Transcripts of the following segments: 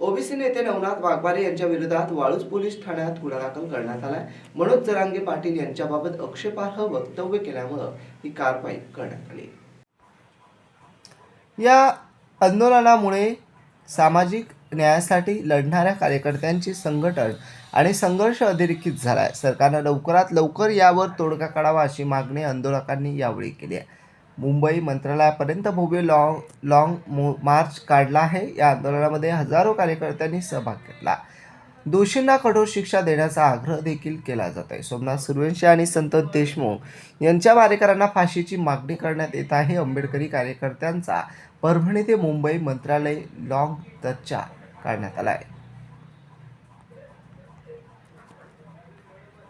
OBC नेते नवनाथ वाघमारे यांच्या विरोधात वाळूज पोलीस ठाण्यात गुन्हा दाखल करण्यात आलाय. मनोज जरांगे पाटील यांच्याबाबत आक्षेपार्ह वक्तव्य केल्यामुळं ही कारवाई करण्यात आली. या आंदोलनामुळे सामाजिक न्यायासाठी लढणाऱ्या कार्यकर्त्यांची संघटन आणि संघर्ष अधोरेखित झाला आहे सरकारनं लवकरात लवकर यावर तोडगा काढावा अशी मागणी आंदोलकांनी यावेळी केली आहे. मुंबई मंत्रालयापर्यंत भव्य लॉंग लॉंग मो मार्च काढला आहे. या आंदोलनामध्ये हजारो कार्यकर्त्यांनी सहभाग घेतला. दोषींना कठोर शिक्षा देण्याचा आग्रह देखील केला जात आहे. सोमनाथ सुर्वेंशी आणि संत देशमुख यांच्या मारेकरांना फाशीची मागणी करण्यात येत आहे. आंबेडकरी कार्यकर्त्यांचा परभणी ते मुंबई मंत्रालय लॉंग दर्जा काढण्यात आला आहे.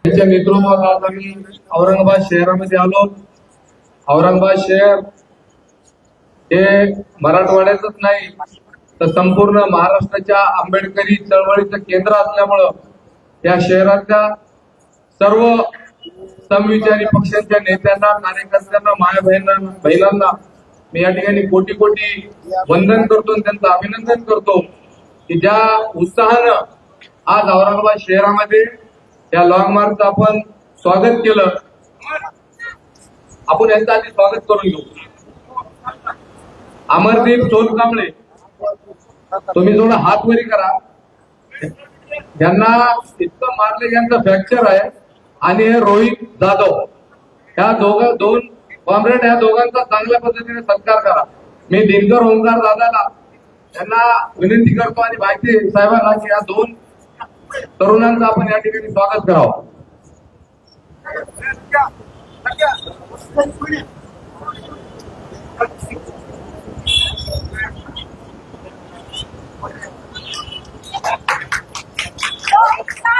त्यांच्या नेतृत्वात आम्ही औरंगाबाद शहरामध्ये आलो. औरंगाबाद शहर हे मराठवाड्यातच नाही तर संपूर्ण महाराष्ट्राच्या आंबेडकरी चळवळीचं केंद्र असल्यामुळं या शहरातल्या सर्व समविचारी पक्षांच्या नेत्यांना कार्यकर्त्यांना माया बहिणांना महिलांना मी या ठिकाणी कोटी कोटी वंदन करतो आणि त्यांचं अभिनंदन करतो की ज्या उत्साहानं आज औरंगाबाद शहरामध्ये या लॉंग मार्चचं आपण स्वागत केलं. आपण यांचं आधी स्वागत करून घेऊ. अमरदीप सोनकांबळे तुम्ही थोडं हात वरी करा. यांना इतकं मारले यांचं फ्रॅक्चर आहे. आणि हे रोहित जाधव ह्या दोघं दोन कॉम्रेड या दोघांचा चांगल्या पद्धतीने सत्कार करा. मी दिनकर ओंकार दादाला त्यांना विनंती करतो आणि माहिती साहेबांना की या दोन तरुणांचं आपण या ठिकाणी स्वागत करावं. Thank you.